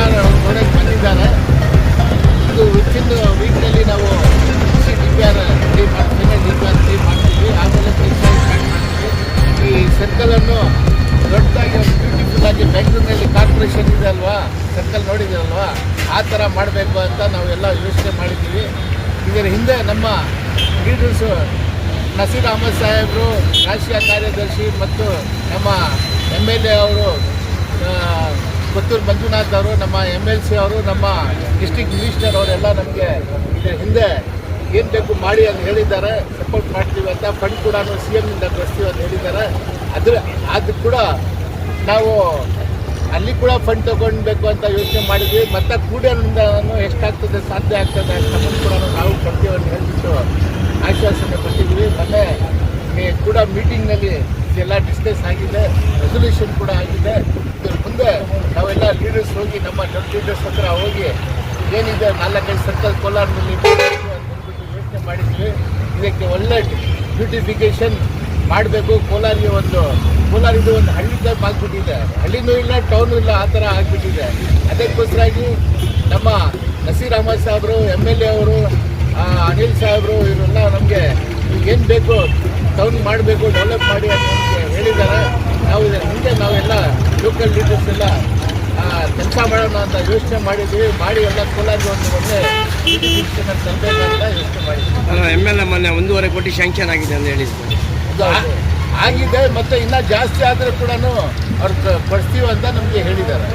R ನೋಡಕ್ಕೆ ಬಂದಿದ್ದಾರೆ. ಇದು ವಿತಿನ್ ವೀಕ್ನಲ್ಲಿ ನಾವು C D P R D ಮಾಡ್ತೀವಿ ಡಿ ಪಿ ಆರ್ ಡಿ ಮಾಡ್ತೀವಿ. ಆಮೇಲೆ ಮಾಡ್ತೀವಿ. ಈ ಸರ್ಕಲನ್ನು ದೊಡ್ಡದಾಗಿ ಬ್ಯೂಟಿಫುಲ್ ಆಗಿ ಬೆಂಗಳೂರಿನಲ್ಲಿ ಕಾರ್ಪೊರೇಷನ್ ಇದೆ ಅಲ್ವಾ? ಸರ್ಕಲ್ ನೋಡಿದ್ದೀರಲ್ವಾ ಆ ಥರ ಮಾಡಬೇಕು ಅಂತ ನಾವೆಲ್ಲ ಯೋಚನೆ ಮಾಡಿದ್ದೀವಿ. ಇದರ ಹಿಂದೆ ನಮ್ಮ ಲೀಡರ್ಸು ನಸೀರ್ ಅಹಮದ್ ಸಾಹೇಬರು, ರಾಷ್ಟ್ರೀಯ ಕಾರ್ಯದರ್ಶಿ ಮತ್ತು ನಮ್ಮ ಎಂ ಎಲ್ ಎ ಅವರು ಆ, ಕೊತ್ತೂರು ಮಂಜುನಾಥ್ ಅವರು ನಮ್ಮ ಎಂ ಎಲ್ ಸಿ ಅವರು ನಮ್ಮ ಡಿಸ್ಟಿಕ್ ಮಿನಿಸ್ಟರ್ ಅವರೆಲ್ಲ ನಮಗೆ ಹಿಂದೆ ಏನು ಬೇಕು ಮಾಡಿ ಅಂತ ಹೇಳಿದ್ದಾರೆ. ಸಪೋರ್ಟ್ ಮಾಡ್ತೀವಿ ಅಂತ ಫಂಡ್ ಕೂಡ ಸಿ ಎಮ್ನಿಂದ ಕಳಿಸ್ತೀವಿ ಅಂತ ಹೇಳಿದ್ದಾರೆ. ಅದ್ರ ಅದು ಕೂಡ ನಾವು ಅಲ್ಲಿ ಕೂಡ ಫಂಡ್ ತೊಗೊಳ್ಬೇಕು ಅಂತ ಯೋಚನೆ ಮಾಡಿದ್ವಿ. ಮತ್ತು ಕೂಡಲಿಂದ ಎಷ್ಟಾಗ್ತದೆ ಸಾಧ್ಯ ಆಗ್ತದೆ ಅಷ್ಟನ್ನು ಕೂಡ ನಾವು ಕೊಡ್ತೀವಿ ಅಂತ ಹೇಳಿಬಿಟ್ಟು ಆಶ್ವಾಸನೆ ಕೊಟ್ಟಿದ್ವಿ ಈ ಕೂಡ ಮೀಟಿಂಗ್ನಲ್ಲಿ ಇದೆಲ್ಲ ಡಿಸ್ಕಸ್ ಆಗಿದೆ ರೆಸೊಲ್ಯೂಷನ್ ಕೂಡ ಆಗಿದೆ. ಇದ್ರ ಮುಂದೆ ನಾವೆಲ್ಲ ಲೀಡರ್ಸ್ ಹೋಗಿ ನಮ್ಮ ದೊಡ್ಡ ಲೀಡರ್ಸ್ ಹತ್ರ ಹೋಗಿ ಏನಿದೆ ನಾಲ್ಕೈದು ಸರ್ಕಲ್ ಕೋಲಾರದಲ್ಲಿ ಯೋಚನೆ ಮಾಡಿದ್ವಿ. ಇದಕ್ಕೆ ಒಳ್ಳೆ ಬ್ಯೂಟಿಫಿಕೇಶನ್ ಮಾಡಬೇಕು. ಕೋಲಾರಿಗೆ ಒಂದು ಕೋಲಾರ ಇದು ಒಂದು ಹಳ್ಳಿ ಟೈಪ್ ಆಗಿಬಿಟ್ಟಿದೆ. ಹಳ್ಳಿನೂ ಇಲ್ಲ ಟೌನು ಇಲ್ಲ, ಆ ಥರ ಆಗಿಬಿಟ್ಟಿದೆ. ಅದಕ್ಕೋಸ್ಕರಾಗಿ ನಮ್ಮ ನಸೀರ್ ಅಹಮದ್ ಸಾಹೇಬರು ಎಂ ಎಲ್ ಎ ಅವರು ಅನಿಲ್ ಸಾಹೇಬರು ಇವರೆಲ್ಲ ನಮಗೆ ಏನು ಬೇಕು ಟೌನ್ ಮಾಡಬೇಕು ಡೆವಲಪ್ ಮಾಡಿ ಅಂತ ಹೇಳಿದ್ದಾರೆ. ನಾವು ಇದರ ಹಿಂದೆ ನಾವೆಲ್ಲ ಲೋಕಲ್ ಲೀಡರ್ಸ್ ಎಲ್ಲ ಕೆಲಸ ಮಾಡೋಣ ಅಂತ ಯೋಚನೆ ಮಾಡಿದ್ವಿ ಮಾಡಿ ಎಲ್ಲ ಕೋಲಾರಿಗೆ ಒಂದು ಒಳ್ಳೆ ಯೋಚನೆ ಮಾಡಿದ್ವಿ ಎಂ ಎಲ್ ಎ ಮೊನ್ನೆ ಒಂದೂವರೆ ಕೋಟಿ ಶಾಂಕ್ಷನ್ ಆಗಿದೆ ಅಂತ ಹೇಳಿದ್ವಿ ಆಗಿದೆ. ಮತ್ತೆ ಇನ್ನೂ ಜಾಸ್ತಿ ಆದರೂ ಕೂಡ ಅವ್ರು ಕೊಡಿಸ್ತೀವಿ ಅಂತ ನಮಗೆ ಹೇಳಿದ್ದಾರೆ.